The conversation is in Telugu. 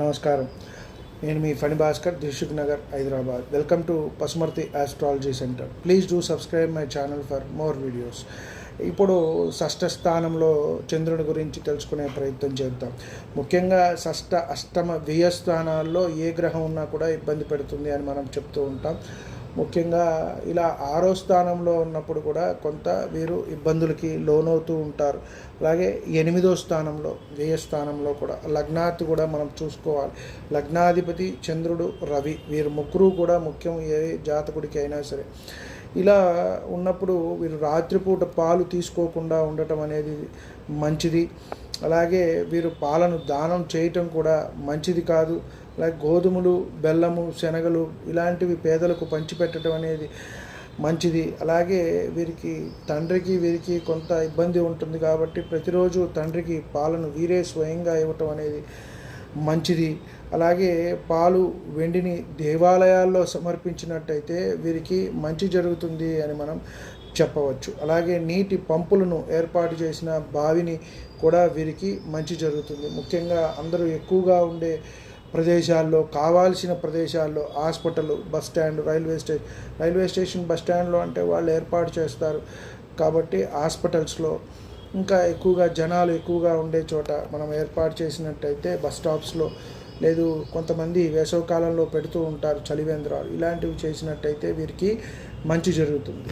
నమస్కారం. నేను మీ Phani Bhaskar Dilsukhnagar Hyderabad. Welcome to Pasumarthi astrology centre please do subscribe my channel for more videos ఇప్పుడు షష్ఠ స్థానంలో చంద్రుని గురించి తెలుసుకునే ప్రయత్నం చేద్దాం. ముఖ్యంగా షష్ఠ అష్టమ వ్యయ స్థానాల్లో ఏ గ్రహం ఉన్నా కూడా ఇబ్బంది పెడుతుంది అని మనం చెప్తూ ఉంటాం. ముఖ్యంగా ఇలా ఆరో స్థానంలో ఉన్నప్పుడు కూడా కొంత వీరు ఇబ్బందులకి లోనవుతూ ఉంటారు. అలాగే ఎనిమిదో స్థానంలో వ్యయ స్థానంలో కూడా లగ్నాతి కూడా మనం చూసుకోవాలి. లగ్నాధిపతి చంద్రుడు రవి వీరు ముగ్గురు కూడా ముఖ్యం ఏ జాతకుడికి అయినా సరే. ఇలా ఉన్నప్పుడు వీరు రాత్రిపూట పాలు తీసుకోకుండా ఉండటం అనేది మంచిది. అలాగే వీరు పాలను దానం చేయటం కూడా మంచిది కాదు. అలాగే గోధుమలు బెల్లము శనగలు ఇలాంటివి పేదలకు పంచిపెట్టడం అనేది మంచిది. అలాగే వీరికి తండ్రికి వీరికి కొంత ఇబ్బంది ఉంటుంది కాబట్టి ప్రతిరోజు తండ్రికి పాలను వీరే స్వయంగా ఇవ్వటం అనేది మంచిది. అలాగే పాలు వెండిని దేవాలయాల్లో సమర్పించినట్టయితే వీరికి మంచి జరుగుతుంది అని మనం చెప్పవచ్చు. అలాగే నీటి పంపులను ఏర్పాటు చేసిన బావిని కూడా వీరికి మంచి జరుగుతుంది. ముఖ్యంగా అందరూ ఎక్కువగా ఉండే ప్రదేశాల్లో కావాల్సిన ప్రదేశాల్లో hospital bus stand railway station railway station bus స్టాండ్లో అంటే వాళ్ళు ఏర్పాటు చేస్తారు. కాబట్టి హాస్పిటల్స్లో ఇంకా ఎక్కువగా జనాలు ఎక్కువగా ఉండే చోట మనం ఏర్పాటు చేసినట్టయితే బస్ స్టాప్స్లో లేదు కొంతమంది వేసవకాలంలో పెడుతూ ఉంటారు చలివేంద్రాలు. ఇలాంటివి చేసినట్టయితే వీరికి మంచి జరుగుతుంది.